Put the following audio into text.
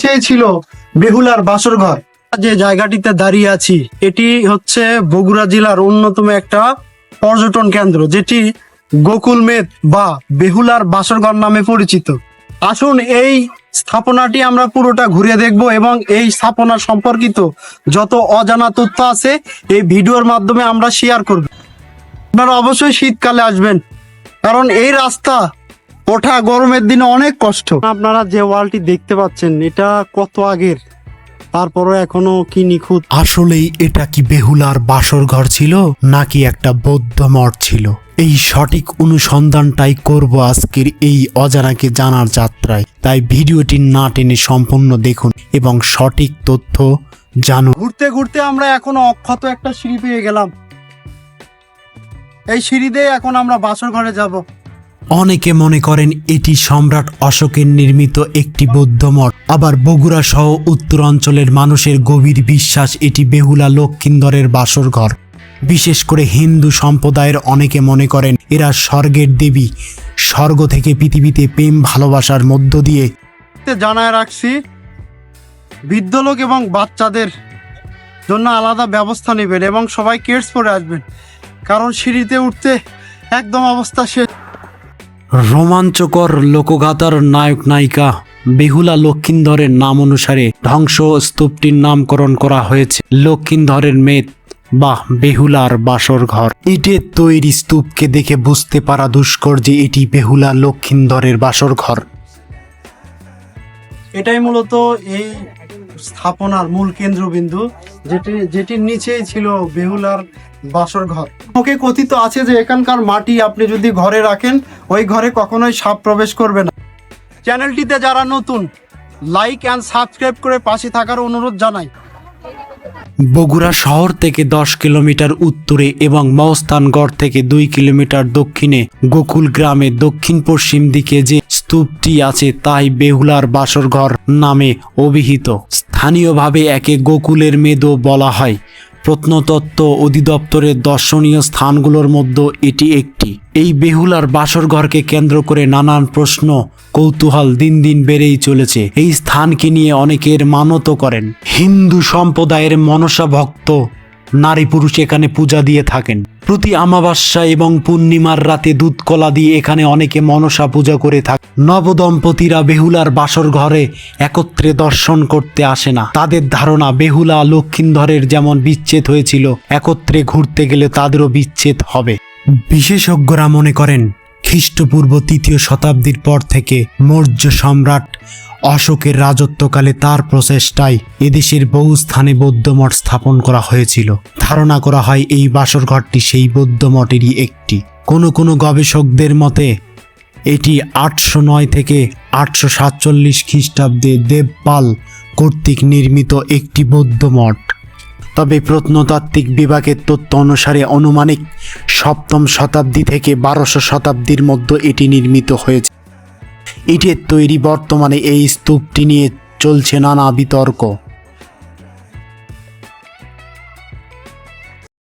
চেয়েছিল বেহুলার বাসর ঘর যে জায়গাটিতে দাঁড়িয়ে আছি, এটি হচ্ছে বগুড়া জেলার অন্যতম একটা পর্যটন কেন্দ্র, যেটি গোকুল মেদ বা বেহুলার বাসরঘর নামে পরিচিত। আসুন, এই স্থাপনাটি আমরা পুরোটা ঘুরে দেখব এবং এই স্থাপনা সম্পর্কিত যত অজানা তথ্য আছে, এই ভিডিওর মাধ্যমে আমরা শেয়ার করব। আপনারা অবশ্যই শীতকালে আসবেন, কারণ এই রাস্তা ওঠা গরমের দিনে অনেক কষ্ট। আপনারা যে ওয়ালটি দেখতে পাচ্ছেন এটা কত আগের? তারপরও এখনও কি নিখুঁত? আসলেই এটা কি বেহুলার বাসর ঘর ছিল নাকি একটা বৌদ্ধ মঠ ছিল? এই সঠিক অনুসন্ধানটাই করব আজকের এই অজানাকে জানার যাত্রায়। তাই ভিডিওটি না টেনে সম্পূর্ণ দেখুন এবং সঠিক তথ্য জানুন। ঘুরতে ঘুরতে আমরা এখনও অক্ষত একটা সিঁড়ি পেয়ে গেলাম। এই সিঁড়ি দিয়ে এখন আমরা বাসর ঘরে যাব। অনেকে মনে করেন এটি সম্রাট অশোকের নির্মিত একটি বৌদ্ধ মঠ। আবার বগুড়া সহ উত্তর অঞ্চলের মানুষের গভীর বিশ্বাস এটি বেহুলা লক্ষিন্দরের বাসর ঘর বিশেষ করে হিন্দু সম্প্রদায়ের অনেকে মনে করেন এরা স্বর্গের দেবী। স্বর্গ থেকে পৃথিবীতে প্রেম, ভালোবাসার মধ্য দিয়ে জানায় রাখছি, বৃদ্ধ লোক এবং বাচ্চাদের জন্য আলাদা ব্যবস্থা নেবেন এবং সবাই কেটস পরে আসবেন। কারণ সিঁড়িতে উঠতে একদম অবস্থা শেষ রোমাঞ্চকর লোকগাথার নায়ক নায়িকা বেহুলা লক্ষিন্দরের নাম অনুসারে ধ্বংস স্তূপটির নামকরণ করা হয়েছে। লক্ষিন্দরের মেদ বা বেহুলার বাসর ঘর। ইটের তৈরি স্তূপকে দেখে বুঝতে পারা দুষ্কর যে এটি বেহুলা লক্ষিন্দরের বাসর ঘর। এটাই মূলত এই স্থাপনার মূল কেন্দ্রবিন্দু, যেটি, যেটির নিচেই ছিল বেহুলার বাসর ঘর ওকে কথিত আছে যে এখানকার মাটি আপনি যদি ঘরে রাখেন, ওই ঘরে কখনোই সাপ প্রবেশ করবে না। চ্যানেলটিতে যারা নতুন, লাইক অ্যান্ড সাবস্ক্রাইব করে পাশে থাকার অনুরোধ জানাই। বগুড়া শহর থেকে দশ কিলোমিটার উত্তরে এবং মহস্তানগড় থেকে দুই কিলোমিটার দক্ষিণে গোকুল গ্রামে দক্ষিণ পশ্চিম দিকে যে স্তূপটি আছে তাই বেহুলার বাসরঘর নামে অভিহিত। স্থানীয়ভাবে একে গোকুলের মেদও বলা হয়। প্রত্নতত্ত্ব অধিদপ্তরের দর্শনীয় স্থানগুলোর মধ্যে এটি একটি। এই বেহুলার বাসরঘরকে কেন্দ্র করে নানান প্রশ্ন, কৌতূহল দিন দিন বেড়েই চলেছে। এই স্থানকে নিয়ে অনেকের মানত করেন। হিন্দু সম্প্রদায়ের মনসা ভক্ত নারী পুরুষ এখানে পূজা দিয়ে থাকেন। প্রতি আমাবস্যা এবং পূর্ণিমার রাতে দুধকলা দিয়ে এখানে অনেকে মনসা পূজা করে থাকে। নবদম্পতিরা বেহুলার বাসর ঘরে একত্রে দর্শন করতে আসে না। তাদের ধারণা বেহুলা লক্ষিন্দরের যেমন বিচ্ছেদ হয়েছিল, একত্রে ঘুরতে গেলে তাদেরও বিচ্ছেদ হবে। বিশেষজ্ঞরা মনে করেন খ্রিস্টপূর্ব তৃতীয় শতাব্দীর পর থেকে মৌর্য সম্রাট অশোকের রাজত্বকালে তার প্রচেষ্টায় এদেশের বহু স্থানে বৌদ্ধ মঠ স্থাপন করা হয়েছিল। ধারণা করা হয় এই বাসর ঘরটি সেই বৌদ্ধ মঠেরই একটি। কোনো কোনো গবেষকদের মতে, এটি আটশো নয় থেকে আটশো সাতচল্লিশ খ্রিস্টাব্দে দেবপাল কর্তৃক নির্মিত একটি বৌদ্ধ মঠ। তবে প্রত্নতাত্ত্বিক বিভাগের তথ্য অনুসারে অনুমানিক সপ্তম শতাব্দী থেকে বারোশো শতাব্দীর মধ্যে এটি নির্মিত হয়েছে। ইটের তৈরি বর্তমানে এই স্তূপটি নিয়ে চলছে নানা বিতর্ক।